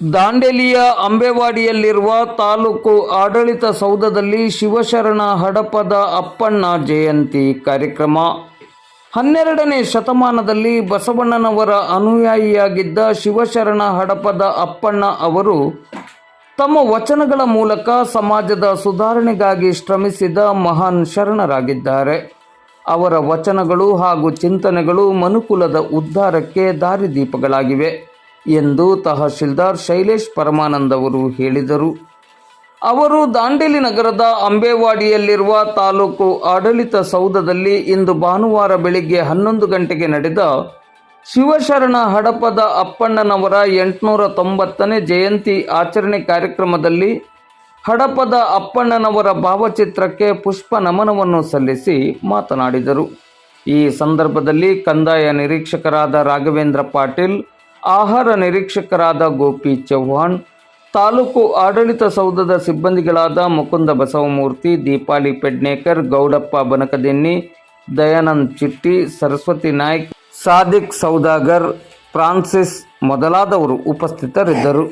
ದಾಂಡೇಲಿಯ ಅಂಬೆವಾಡಿಯಲ್ಲಿರುವ ತಾಲೂಕು ಆಡಳಿತ ಸೌಧದಲ್ಲಿ ಶಿವಶರಣ ಹಡಪದ ಅಪ್ಪಣ್ಣ ಜಯಂತಿ ಕಾರ್ಯಕ್ರಮ. ಹನ್ನೆರಡನೇ ಶತಮಾನದಲ್ಲಿ ಬಸವಣ್ಣನವರ ಅನುಯಾಯಿಯಾಗಿದ್ದ ಶಿವಶರಣ ಹಡಪದ ಅಪ್ಪಣ್ಣ ಅವರು ತಮ್ಮ ವಚನಗಳ ಮೂಲಕ ಸಮಾಜದ ಸುಧಾರಣೆಗಾಗಿ ಶ್ರಮಿಸಿದ ಮಹಾನ್ ಶರಣರಾಗಿದ್ದಾರೆ. ಅವರ ವಚನಗಳು ಹಾಗೂ ಚಿಂತನೆಗಳು ಮನುಕುಲದ ಉದ್ಧಾರಕ್ಕೆ ದಾರಿದೀಪಗಳಾಗಿವೆ. ಎಂದು ತಹಶೀಲ್ದಾರ್ ಶೈಲೇಶ್ ಪರಮಾನಂದ್ ಅವರು ಹೇಳಿದರು. ಅವರು ದಾಂಡೇಲಿ ನಗರದ ಅಂಬೇವಾಡಿಯಲ್ಲಿರುವ ತಾಲೂಕು ಆಡಳಿತ ಸೌಧದಲ್ಲಿ ಇಂದು ಭಾನುವಾರ ಬೆಳಿಗ್ಗೆ ಹನ್ನೊಂದು ಗಂಟೆಗೆ ನಡೆದ ಶಿವಶರಣ ಹಡಪದ ಅಪ್ಪಣ್ಣನವರ ಎಂಟುನೂರ ತೊಂಬತ್ತನೇ ಜಯಂತಿ ಆಚರಣೆ ಕಾರ್ಯಕ್ರಮದಲ್ಲಿ ಹಡಪದ ಅಪ್ಪಣ್ಣನವರ ಭಾವಚಿತ್ರಕ್ಕೆ ಪುಷ್ಪ ನಮನವನ್ನು ಸಲ್ಲಿಸಿ ಮಾತನಾಡಿದರು. ಈ ಸಂದರ್ಭದಲ್ಲಿ ಕಂದಾಯ ನಿರೀಕ್ಷಕರಾದ ರಾಘವೇಂದ್ರ ಪಾಟೀಲ್ ಆಹಾರ ನಿರೀಕ್ಷಕರಾದ ಗೋಪಿ ಚೌಹಾಣ್ ತಾಲೂಕು ಆಡಳಿತ ಸೌಧದ ಸಿಬ್ಬಂದಿಗಳಾದ ಮುಕುಂದ ಬಸವಮೂರ್ತಿ, ದೀಪಾಲಿ ಪೆಡ್ನೇಕರ್, ಗೌಡಪ್ಪ ಬನಕದಿನ್ನಿ, ದಯಾನಂದ್ ಚಿಟ್ಟಿ, ಸರಸ್ವತಿ ನಾಯ್ಕ್, ಸಾದಿಕ್ ಸೌದಾಗರ್, ಫ್ರಾನ್ಸಿಸ್ ಮೊದಲಾದವರು ಉಪಸ್ಥಿತರಿದ್ದರು.